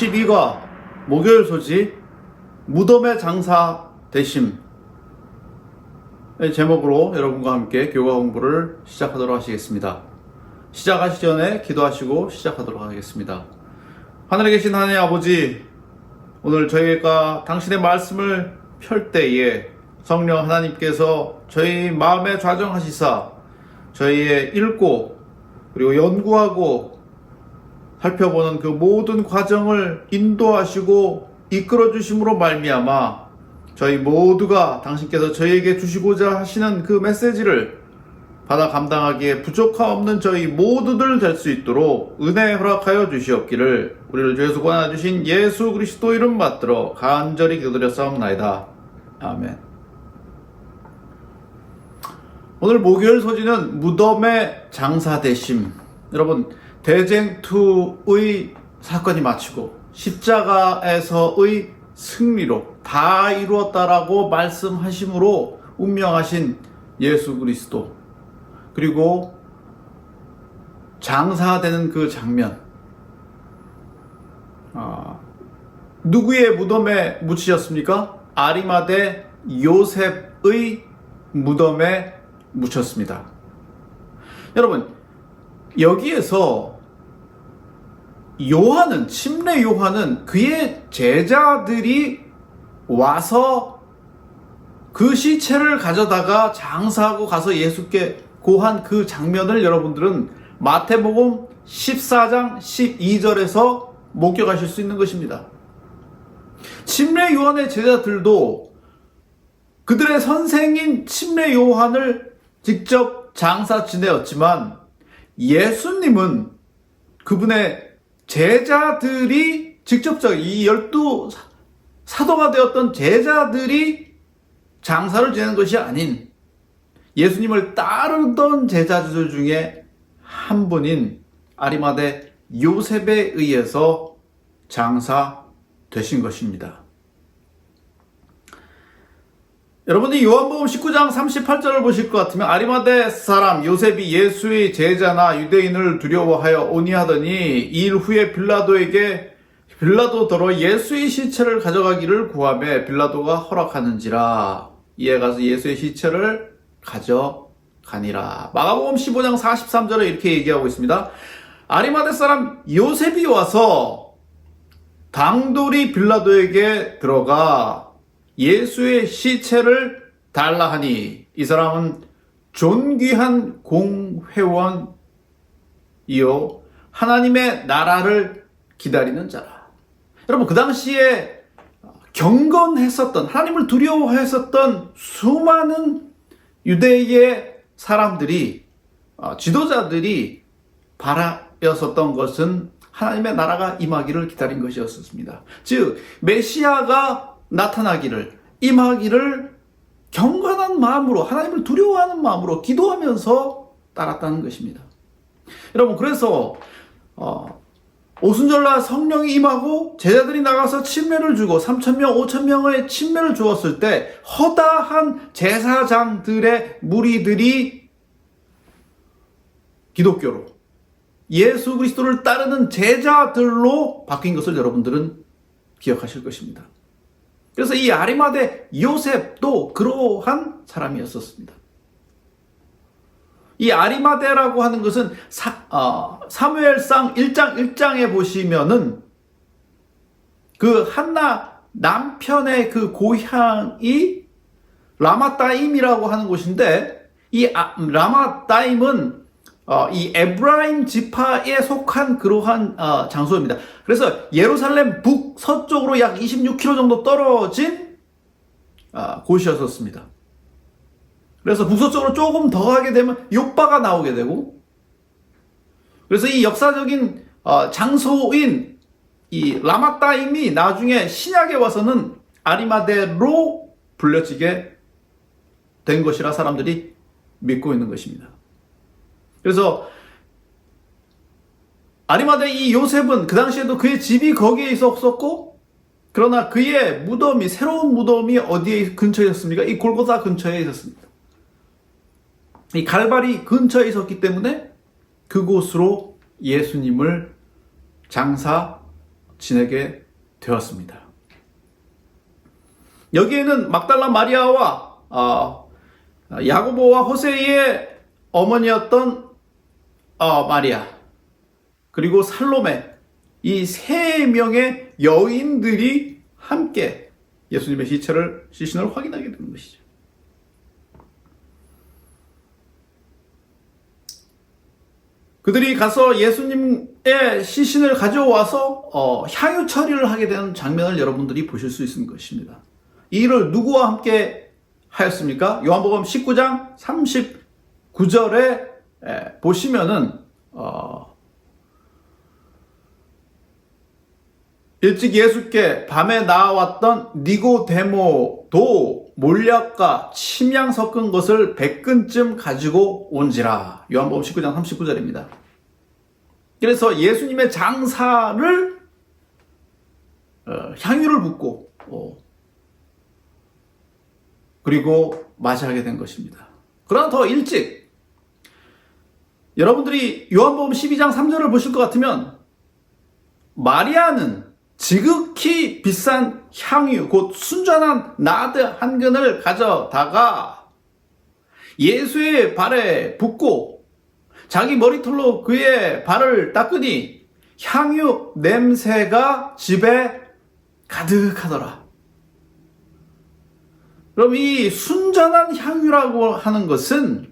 12과 목요일 소지 무덤의 장사 대심 의 제목으로 여러분과 함께 교과 공부를 시작하도록 하시겠습니다. 시작하시 전에 기도하시고 시작하도록 하겠습니다. 하늘에 계신 하나님 아버지 오늘 저희가 당신의 말씀을 펼 때에 성령 하나님께서 저희 마음에 좌정하시사 저희의 읽고 그리고 연구하고 살펴보는 그 모든 과정을 인도하시고 이끌어 주심으로 말미암아 저희 모두가 당신께서 저희에게 주시고자 하시는 그 메시지를 받아 감당하기에 부족함 없는 저희 모두들 될 수 있도록 은혜 허락하여 주시옵기를 우리를 죄수 권하 주신 예수 그리스도 이름 받들어 간절히 기도드렸사옵나이다. 아멘. 오늘 목요일 소지는 무덤의 장사대심. 여러분 대쟁투의 사건이 마치고 십자가에서의 승리로 다 이루었다라고 말씀하심으로 운명하신 예수 그리스도 그리고 장사되는 그 장면 아, 누구의 무덤에 묻히셨습니까? 아리마대 요셉의 무덤에 묻혔습니다. 여러분 여기에서 요한은 침례 요한은 그의 제자들이 와서 그 시체를 가져다가 장사하고 가서 예수께 고한 그 장면을 여러분들은 마태복음 14장 12절에서 목격하실 수 있는 것입니다. 침례 요한의 제자들도 그들의 선생인 침례 요한을 직접 장사 지내었지만 예수님은 그분의 제자들이 직접적 이 열두 사도가 되었던 제자들이 장사를 지내는 것이 아닌 예수님을 따르던 제자들 중에 한 분인 아리마대 요셉에 의해서 장사 되신 것입니다. 여러분이 요한복음 19장 38절을 보실 것 같으면 아리마대 사람 요셉이 예수의 제자나 유대인을 두려워하여 오니하더니 일 후에 빌라도에게 빌라도더러 예수의 시체를 가져가기를 구하며 빌라도가 허락하는지라. 이에 가서 예수의 시체를 가져가니라. 마가복음 15장 43절에 이렇게 얘기하고 있습니다. 아리마대 사람 요셉이 와서 당돌이 빌라도에게 들어가 예수의 시체를 달라 하니 이 사람은 존귀한 공회원이요 하나님의 나라를 기다리는 자라. 여러분 그 당시에 경건했었던 하나님을 두려워했었던 수많은 유대의 사람들이 어, 지도자들이 바라였었던 것은 하나님의 나라가 임하기를 기다린 것이었습니다. 즉 메시아가 나타나기를 임하기를 경건한 마음으로 하나님을 두려워하는 마음으로 기도하면서 따랐다는 것입니다. 여러분 그래서 어, 오순절날 성령이 임하고 제자들이 나가서 침례를 주고 3천 명, 5천 명의 침례를 주었을 때 허다한 제사장들의 무리들이 기독교로 예수 그리스도를 따르는 제자들로 바뀐 것을 여러분들은 기억하실 것입니다. 그래서 이 아리마대 요셉도 그러한 사람이었었습니다. 이 아리마대라고 하는 것은 사, 어, 사무엘상 1장 1장에 보시면은 그 한나 남편의 그 고향이 라마따임이라고 하는 곳인데 이 아, 라마따임은 어, 이 에브라임 지파에 속한 그러한 어, 장소입니다. 그래서 예루살렘 북서쪽으로 약 26km 정도 떨어진 어, 곳이었었습니다. 그래서 북서쪽으로 조금 더 가게 되면 요바가 나오게 되고 그래서 이 역사적인 어, 장소인 이 라마따임이 나중에 신약에 와서는 아리마데로 불려지게 된 것이라 사람들이 믿고 있는 것입니다. 그래서 아리마대 이 요셉은 그 당시에도 그의 집이 거기에 있었었고 그러나 그의 무덤이 새로운 무덤이 어디에 근처에 있었습니까? 이 골고사 근처에 있었습니다. 이 갈바리 근처에 있었기 때문에 그곳으로 예수님을 장사 지내게 되었습니다. 여기에는 막달라 마리아와 어, 야고보와 호세의 어머니였던 어, 마리아 그리고 살로메 이 세 명의 여인들이 함께 예수님의 시체를 시신을 확인하게 되는 것이죠. 그들이 가서 예수님의 시신을 가져와서 어, 향유 처리를 하게 되는 장면을 여러분들이 보실 수 있는 것입니다. 이 일을 누구와 함께 하였습니까? 요한복음 19장 39절에 보시면은 어, 일찍 예수께 밤에 나왔던 니고데모도 몰약과 침향 섞은 것을 100근쯤 가지고 온지라. 요한복음 19장 39절입니다. 그래서 예수님의 장사를 어, 향유를 붓고 어, 그리고 맞이하게 된 것입니다. 그러나 더 일찍 여러분들이 요한복음 12장 3절을 보실 것 같으면 마리아는 지극히 비싼 향유, 곧 순전한 나드 한 근을 가져다가 예수의 발에 붓고 자기 머리털로 그의 발을 닦으니 향유 냄새가 집에 가득하더라. 그럼 이 순전한 향유라고 하는 것은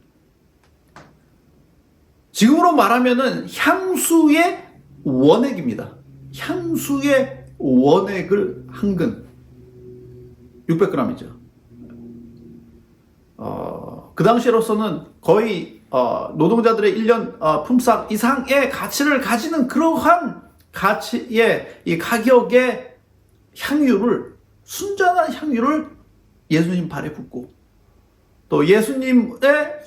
지금으로 말하면은 향수의 원액입니다. 향수의 원액을 한 근, 600g이죠. 어, 그 당시로서는 거의 어, 노동자들의 1년 어, 품삯 이상의 가치를 가지는 그러한 가치의 이 가격의 향유를 순전한 향유를 예수님 발에 붓고 또 예수님의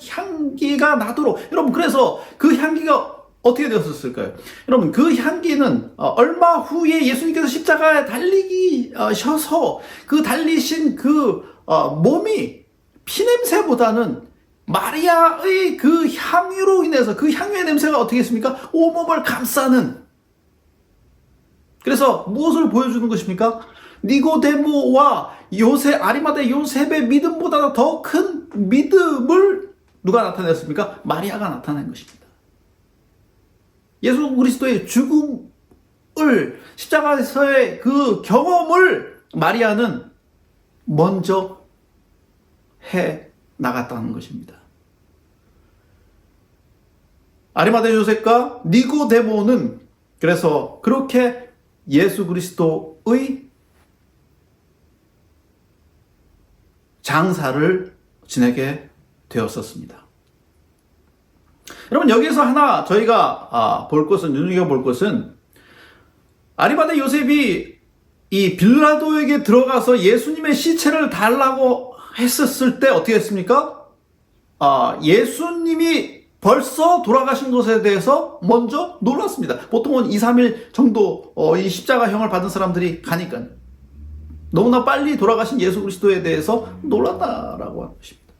향기가 나도록 여러분 그래서 그 향기가 어떻게 되었을까요? 여러분 그 향기는 어, 얼마 후에 예수님께서 십자가에 달리기 어, 셔서 그 달리신 그 어, 몸이 피냄새보다는 마리아의 그 향유로 인해서 그 향유의 냄새가 어떻게 했습니까? 온몸을 감싸는 그래서 무엇을 보여주는 것입니까? 니고데모와 요셉 아리마대 요셉의 믿음보다 더 큰 믿음을 누가 나타냈습니까? 마리아가 나타낸 것입니다. 예수 그리스도의 죽음을 십자가에서의 그 경험을 마리아는 먼저 해 나갔다는 것입니다. 아리마대 요셉과 니고데모는 그래서 그렇게 예수 그리스도의 장사를 지내게 되었었습니다. 여러분 여기서 하나 저희가 아, 볼 것은 눈여겨 볼 것은 아리마대 요셉이 이 빌라도에게 들어가서 예수님의 시체를 달라고 했었을 때 어떻게 했습니까? 아, 예수님이 벌써 돌아가신 것에 대해서 먼저 놀랐습니다. 보통은 2, 3일 정도 어, 이 십자가형을 받은 사람들이 가니까 너무나 빨리 돌아가신 예수 그리스도에 대해서 놀랐다라고 하는 것입니다.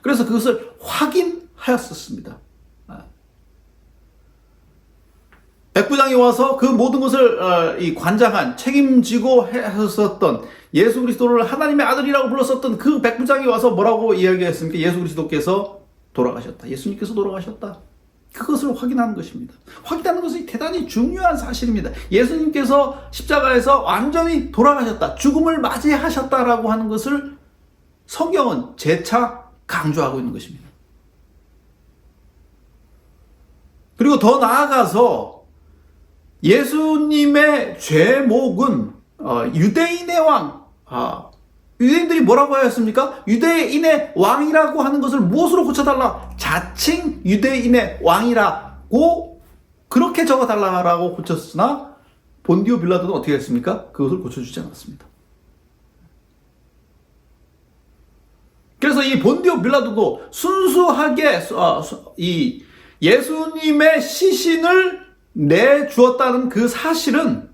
그래서 그것을 확인하였었습니다. 백부장이 와서 그 모든 것을 어, 이 관장한 책임지고 했었던 예수 그리스도를 하나님의 아들이라고 불렀었던 그 백부장이 와서 뭐라고 이야기했습니까? 예수 그리스도께서 돌아가셨다. 예수님께서 돌아가셨다. 그것을 확인하는 것입니다. 확인하는 것이 대단히 중요한 사실입니다. 예수님께서 십자가에서 완전히 돌아가셨다. 죽음을 맞이하셨다라고 하는 것을 성경은 재차 강조하고 있는 것입니다. 그리고 더 나아가서 예수님의 죄목은 어, 유대인의 왕, 아, 유대인들이 뭐라고 하였습니까? 유대인의 왕이라고 하는 것을 무엇으로 고쳐달라? 자칭 유대인의 왕이라고 그렇게 적어달라고 고쳤으나 본디오 빌라도는 어떻게 했습니까? 그것을 고쳐주지 않았습니다. 그래서 이 본디오 빌라도도 순수하게 어, 이 예수님의 시신을 내주었다는 그 사실은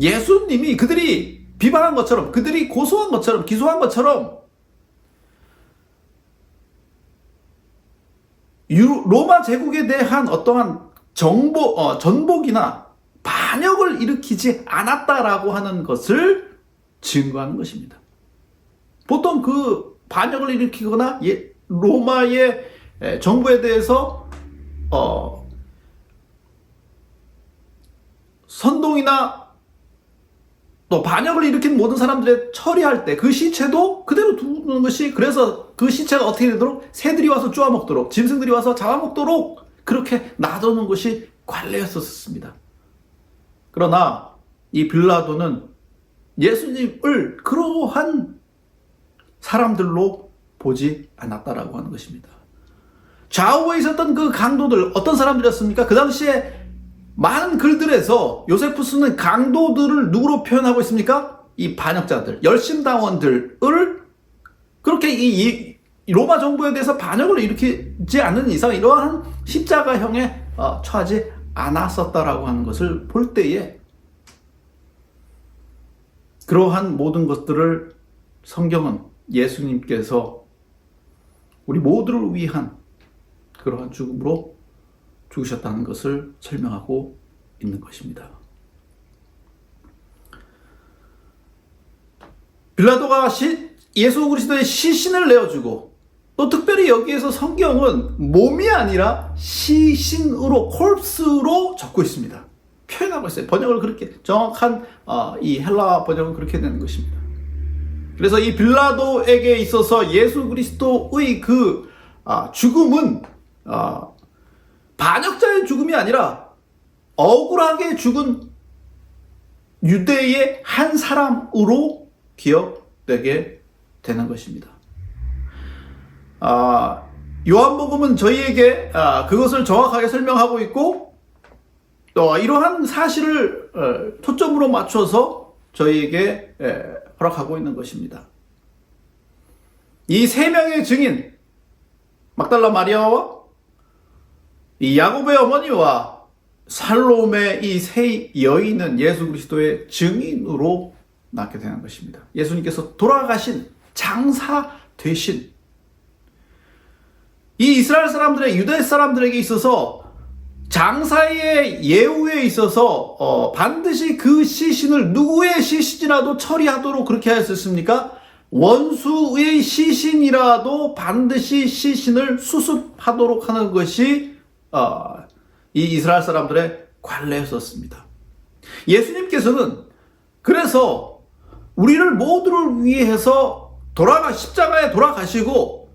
예수님이 그들이 비방한 것처럼 그들이 고소한 것처럼 기소한 것처럼 로마 제국에 대한 어떠한 정보 어, 전복이나 반역을 일으키지 않았다라고 하는 것을 증거하는 것입니다. 보통 그 반역을 일으키거나 예, 로마의 에, 정부에 대해서 어, 선동이나 또 반역을 일으킨 모든 사람들의 처리할 때 그 시체도 그대로 두는 것이 그래서 그 시체가 어떻게 되도록 새들이 와서 쪼아먹도록 짐승들이 와서 잡아먹도록 그렇게 놔두는 것이 관례였었습니다. 그러나 이 빌라도는 예수님을 그러한 사람들로 보지 않았다라고 하는 것입니다. 좌우에 있었던 그 강도들 어떤 사람들이었습니까? 그 당시에 많은 글들에서 요세푸스는 강도들을 누구로 표현하고 있습니까? 이 반역자들, 열심당원들을 그렇게 이, 이 로마 정부에 대해서 반역을 일으키지 않는 이상 이러한 십자가형에 어, 처하지 않았었다라고 하는 것을 볼 때에 그러한 모든 것들을 성경은 예수님께서 우리 모두를 위한 그러한 죽음으로 죽으셨다는 것을 설명하고 있는 것입니다. 빌라도가 시, 예수 그리스도의 시신을 내어주고 또 특별히 여기에서 성경은 몸이 아니라 시신으로 콜스로 적고 있습니다. 표현하고 있어요. 번역을 그렇게 정확한 어, 이 헬라 번역은 그렇게 되는 것입니다. 그래서 이 빌라도에게 있어서 예수 그리스도의 그 아, 죽음은 아, 반역자의 죽음이 아니라 억울하게 죽은 유대의 한 사람으로 기억되게 되는 것입니다. 아, 요한복음은 저희에게 아, 그것을 정확하게 설명하고 있고 또 이러한 사실을 어, 초점으로 맞춰서 저희에게 에, 허락하고 있는 것입니다. 이 세 명의 증인 막달라 마리아와 이 야곱의 어머니와 살롬의 이 세 여인은 예수 그리스도의 증인으로 낳게 되는 것입니다. 예수님께서 돌아가신 장사 되신 이 이스라엘 사람들의 유대 사람들에게 있어서 장사의 예우에 있어서 어, 반드시 그 시신을 누구의 시신이라도 처리하도록 그렇게 하였습니까? 원수의 시신이라도 반드시 시신을 수습하도록 하는 것이 어, 이 이스라엘 사람들의 관례였었습니다. 예수님께서는 그래서 우리를 모두를 위해서 돌아가 십자가에 돌아가시고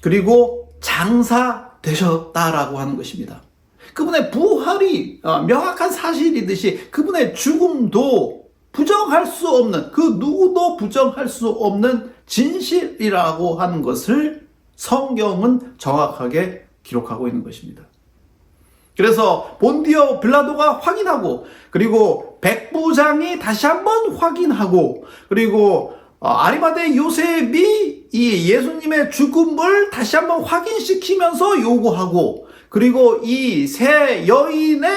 그리고 장사 되셨다라고 하는 것입니다. 그분의 부활이 어, 명확한 사실이듯이 그분의 죽음도 부정할 수 없는 그 누구도 부정할 수 없는 진실이라고 하는 것을 성경은 정확하게 기록하고 있는 것입니다. 그래서 본디어 빌라도가 확인하고 그리고 백부장이 다시 한번 확인하고 그리고 어, 아리마대 요셉이 이 예수님의 죽음을 다시 한번 확인시키면서 요구하고 그리고 이 세 여인의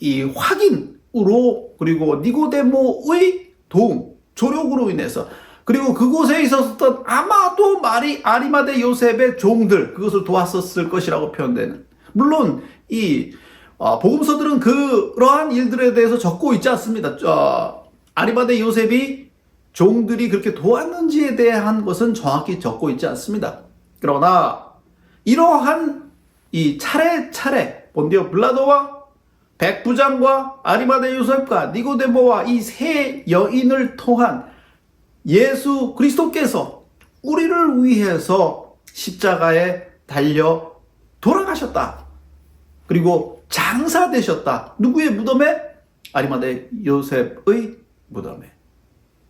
이 확인으로 그리고 니고데모의 도움 조력으로 인해서 그리고 그곳에 있었던 아마도 마리 아리마대 요셉의 종들 그것을 도왔었을 것이라고 표현되는 물론 이 어, 복음서들은 그러한 일들에 대해서 적고 있지 않습니다. 어, 아리마대 요셉이 종들이 그렇게 도왔는지에 대한 것은 정확히 적고 있지 않습니다. 그러나 이러한 이 차례차례 본디오 블라도와 백부장과 아리마대 요셉과 니고데모와 이 세 여인을 통한 예수 그리스도께서 우리를 위해서 십자가에 달려 돌아가셨다. 그리고 장사 되셨다. 누구의 무덤에? 아리마대 요셉의 무덤에.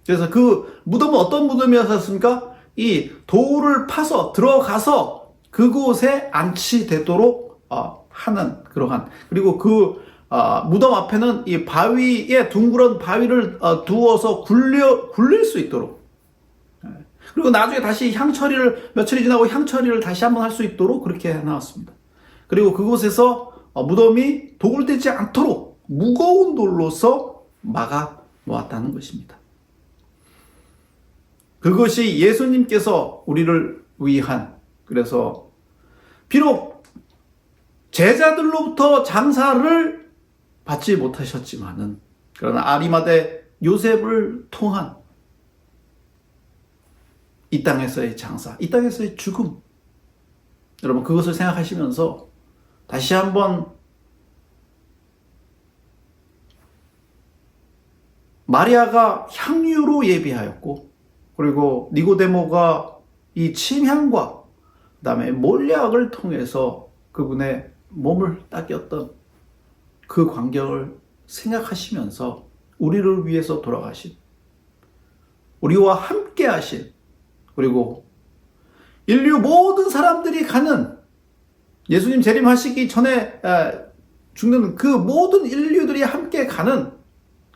그래서 그 무덤은 어떤 무덤이었습니까? 이 돌을 파서 들어가서 그곳에 안치되도록 어, 하는 그러한 그리고 그 어, 무덤 앞에는 이 바위에 둥그런 바위를 어, 두어서 굴려 굴릴 수 있도록 예. 그리고 나중에 다시 향 처리를 며칠이 지나고 향 처리를 다시 한번 할 수 있도록 그렇게 해놨습니다. 그리고 그곳에서 무덤이 도굴되지 않도록 무거운 돌로서 막아 놓았다는 것입니다. 그것이 예수님께서 우리를 위한 그래서 비록 제자들로부터 장사를 받지 못하셨지만은 그러나 아리마대 요셉을 통한 이 땅에서의 장사, 이 땅에서의 죽음. 여러분 그것을 생각하시면서 다시 한번 마리아가 향유로 예비하였고 그리고 니고데모가 이 침향과 그다음에 몰약을 통해서 그분의 몸을 닦였던 그 광경을 생각하시면서 우리를 위해서 돌아가신 우리와 함께 하신 그리고 인류 모든 사람들이 가는 예수님 재림하시기 전에 에, 죽는 그 모든 인류들이 함께 가는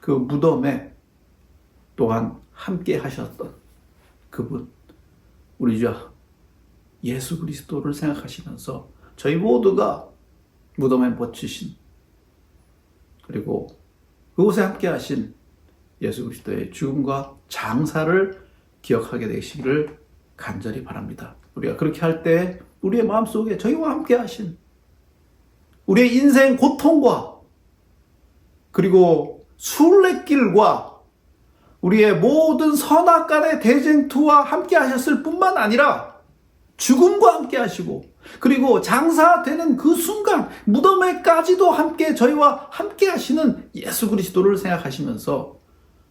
그 무덤에 또한 함께 하셨던 그분 우리 주 예수 그리스도를 생각하시면서 저희 모두가 무덤에 묻히신 그리고 그곳에 함께 하신 예수 그리스도의 죽음과 장사를 기억하게 되시기를 간절히 바랍니다. 우리가 그렇게 할 때 우리의 마음속에 저희와 함께 하신 우리의 인생 고통과 그리고 순례길과 우리의 모든 선악 간의 대쟁투와 함께 하셨을 뿐만 아니라 죽음과 함께 하시고 그리고 장사되는 그 순간 무덤에까지도 함께 저희와 함께 하시는 예수 그리스도를 생각하시면서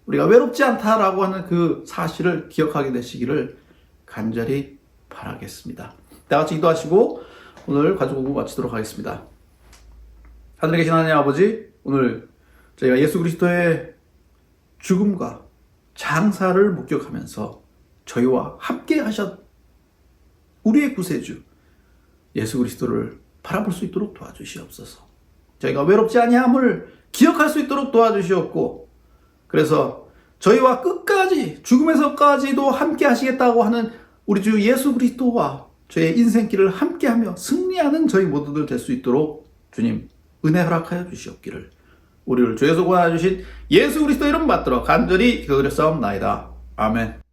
우리가 외롭지 않다라고 하는 그 사실을 기억하게 되시기를 간절히 바라겠습니다. 다 같이 기도하시고 오늘 가족 공부 마치도록 하겠습니다. 하늘에 계신 하나님 아버지 오늘 저희가 예수 그리스도의 죽음과 장사를 목격하면서 저희와 함께 하셨 우리의 구세주 예수 그리스도를 바라볼 수 있도록 도와주시옵소서. 저희가 외롭지 아니함을 기억할 수 있도록 도와주시옵고 그래서 저희와 끝까지 죽음에서까지도 함께 하시겠다고 하는 우리 주 예수 그리스도와 저의 인생길을 함께하며 승리하는 저희 모두들 될 수 있도록 주님 은혜 허락하여 주시옵기를 우리를 주에서 구하여 주신 예수 그리스도 이름 받들어 간절히 기도드렸사옵나이다. 아멘.